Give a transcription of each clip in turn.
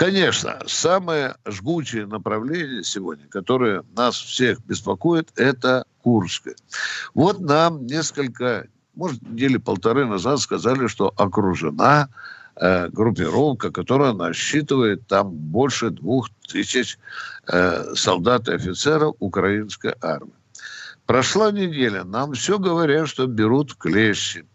Конечно, самое жгучее направление сегодня, которое нас всех беспокоит, это Курское. Вот нам несколько, может, недели полторы назад сказали, что окружена э, группировка, которая насчитывает там больше двух тысяч э, солдат и офицеров украинской армии. Прошла неделя, нам все говорят, что берут клещи.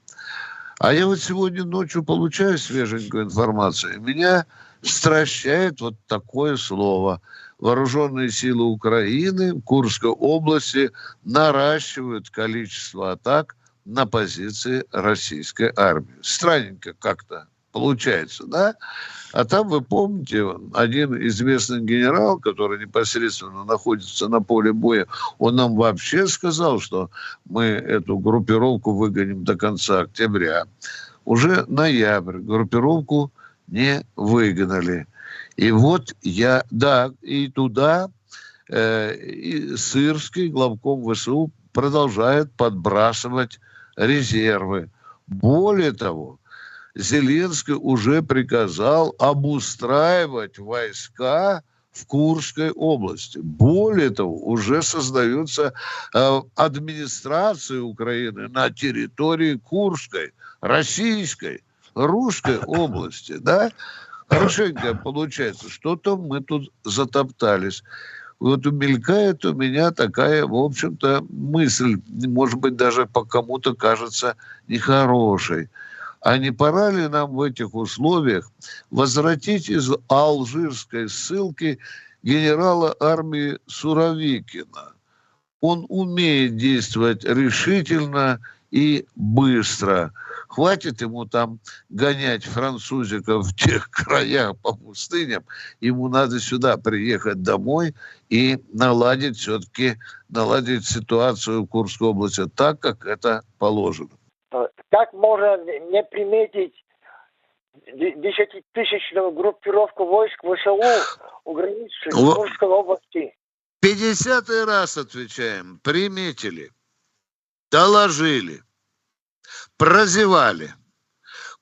А я вот сегодня ночью получаю свеженькую информацию, меня стращает вот такое слово. Вооруженные силы Украины в Курской области наращивают количество атак на позиции российской армии. Странненько как-то получается, да? А там, вы помните, один известный генерал, который непосредственно находится на поле боя, он нам вообще сказал, что мы эту группировку выгоним до конца октября. Уже ноябрь. Группировку не выгнали. И вот я, да, и туда э, и Сырский, главком ВСУ, продолжает подбрасывать резервы. Более того, Зеленский уже приказал обустраивать войска в Курской области. Более того, уже создаются э, администрации Украины на территории Курской, российской русской области, да, хорошенько получается, что-то мы тут затоптались. Вот умелькает у меня такая, в общем-то, мысль, может быть, даже по кому-то кажется нехорошей. А не пора ли нам в этих условиях возвратить из алжирской ссылки генерала армии Суровикина? Он умеет действовать решительно и быстро – Хватит ему там гонять французиков в тех краях по пустыням. Ему надо сюда приехать домой и наладить все-таки наладить ситуацию в Курской области так, как это положено. Как можно не приметить десятитысячную группировку войск ВСУ у границ Курской области? Пятьдесятый раз отвечаем. Приметили. Доложили прозевали.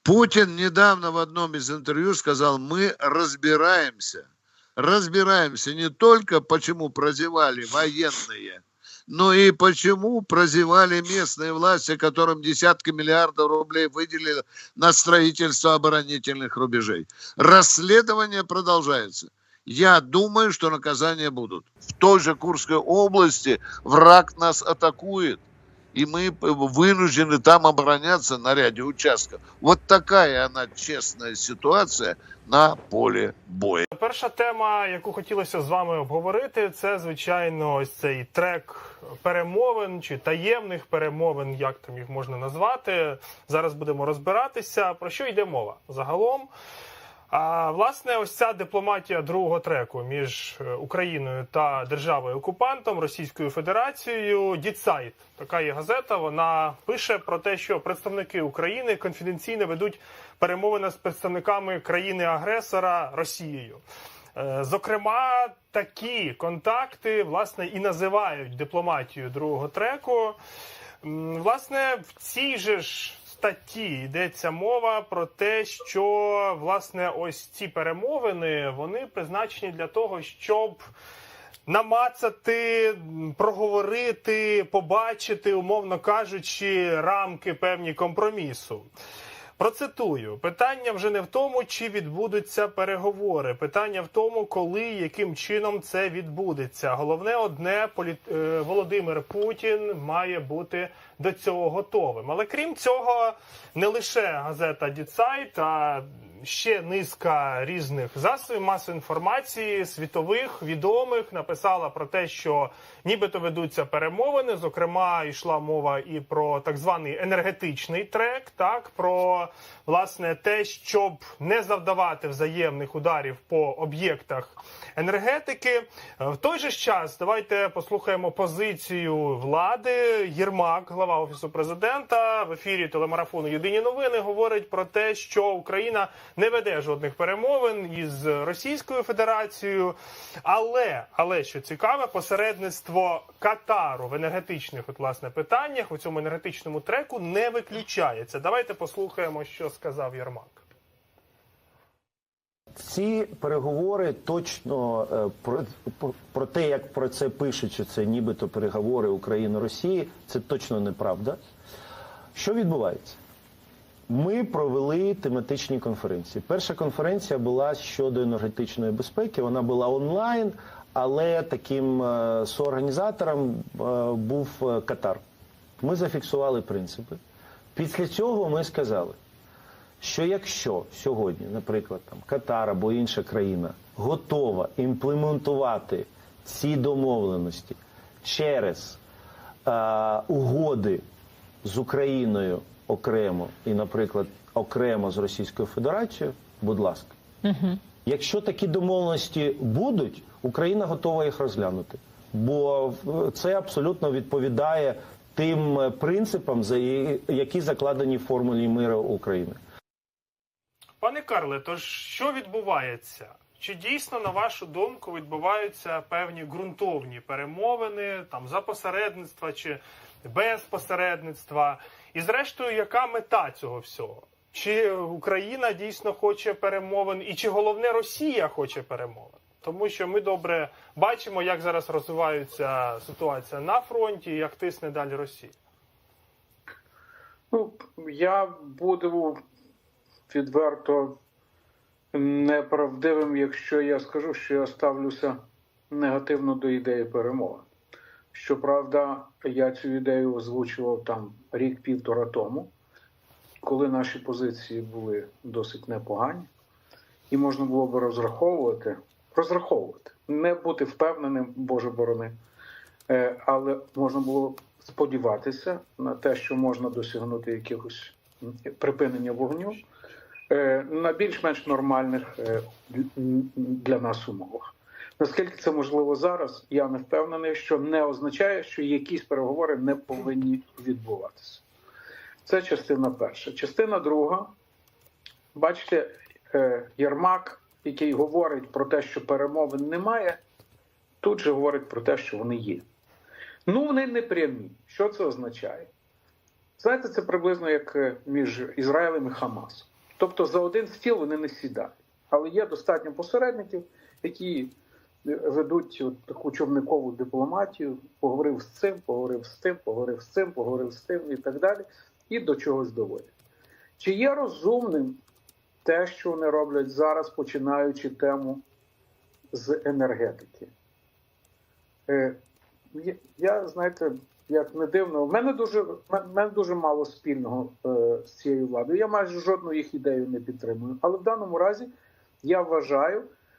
Путин недавно в одном из интервью сказал, мы разбираемся. Разбираемся не только, почему прозевали военные, но и почему прозевали местные власти, которым десятки миллиардов рублей выделили на строительство оборонительных рубежей. Расследование продолжается. Я думаю, что наказания будут. В той же Курской области враг нас атакует – и мы вынуждены там обороняться на ряде участков. Вот такая она чесна ситуація на полі бою. Перша тема, яку хотілося з вами обговорити, це звичайно ось цей трек перемовин чи таємних перемовин, як там їх можна назвати. Зараз будемо розбиратися. Про що йде мова загалом? А власне, ось ця дипломатія другого треку між е, Україною та державою окупантом Російською Федерацією. Дітсайт така є газета. Вона пише про те, що представники України конфіденційно ведуть перемовини з представниками країни-агресора Росією. Е, зокрема, такі контакти власне і називають дипломатією другого треку. Власне, в цій же ж статті йдеться мова про те, що власне ось ці перемовини вони призначені для того, щоб намацати, проговорити, побачити, умовно кажучи, рамки певні компромісу. Процитую, питання вже не в тому, чи відбудуться переговори. Питання в тому, коли яким чином це відбудеться. Головне одне політ... Е, Володимир Путін має бути до цього готовим. Але крім цього, не лише газета Діцайт, а ще низка різних засобів масової інформації, світових відомих написала про те, що нібито ведуться перемовини. Зокрема, йшла мова і про так званий енергетичний трек, так про власне те, щоб не завдавати взаємних ударів по об'єктах енергетики. В той же час давайте послухаємо позицію влади. Єрмак, глава офісу президента, в ефірі телемарафону Єдині новини говорить про те, що Україна не веде жодних перемовин із Російською Федерацією, але але що цікаве, посередництво Катару в енергетичних от власне питаннях у цьому енергетичному треку не виключається. Давайте послухаємо, що сказав Єрмак. Ці переговори точно е, про, про- те, як про це пишуть, що це нібито переговори України-Росії, це точно неправда. Що відбувається? Ми провели тематичні конференції. Перша конференція була щодо енергетичної безпеки. Вона була онлайн, але таким е, соорганізатором е, був е, Катар. Ми зафіксували принципи. Після цього ми сказали, що якщо сьогодні, наприклад, там Катар або інша країна готова імплементувати ці домовленості через е, угоди з Україною окремо і, наприклад, окремо з Російською Федерацією, будь ласка. Якщо такі домовленості будуть, Україна готова їх розглянути. Бо це абсолютно відповідає тим е, принципам, за які закладені в формулі миру України. Пане Карле, тож що відбувається? Чи дійсно, на вашу думку, відбуваються певні ґрунтовні перемовини там за посередництва чи без посередництва? І зрештою, яка мета цього всього? Чи Україна дійсно хоче перемовин, і чи головне Росія хоче перемовин? Тому що ми добре бачимо, як зараз розвивається ситуація на фронті, і як тисне далі Росія. Ну, я буду відверто неправдивим, якщо я скажу, що я ставлюся негативно до ідеї перемоги. Щоправда, я цю ідею озвучував там рік-півтора тому, коли наші позиції були досить непогані, і можна було би розраховувати, розраховувати, не бути впевненим, Боже борони, Е, але можна було сподіватися на те, що можна досягнути якихось припинення вогню е, на більш-менш нормальних е, для нас умовах. Наскільки це можливо зараз, я не впевнений, що не означає, що якісь переговори не повинні відбуватися. Це частина перша. Частина друга. Бачите, е, Єрмак, який говорить про те, що перемовин немає, тут же говорить про те, що вони є. Ну, вони не прямі. Що це означає? Знаєте, це приблизно як е, між Ізраїлем і Хамасом. Тобто за один стіл вони не сідають. Але є достатньо посередників, які ведуть от таку човникову дипломатію, поговорив з цим, поговорив з тим, поговорив з цим, поговорив з тим і так далі, і до чогось доводять. Чи є розумним те, що вони роблять зараз, починаючи тему з енергетики? Е, я, знаєте, як не дивно, в мене дуже, в мене дуже мало спільного е, з цією владою. Я майже жодну їх ідею не підтримую. Але в даному разі я вважаю,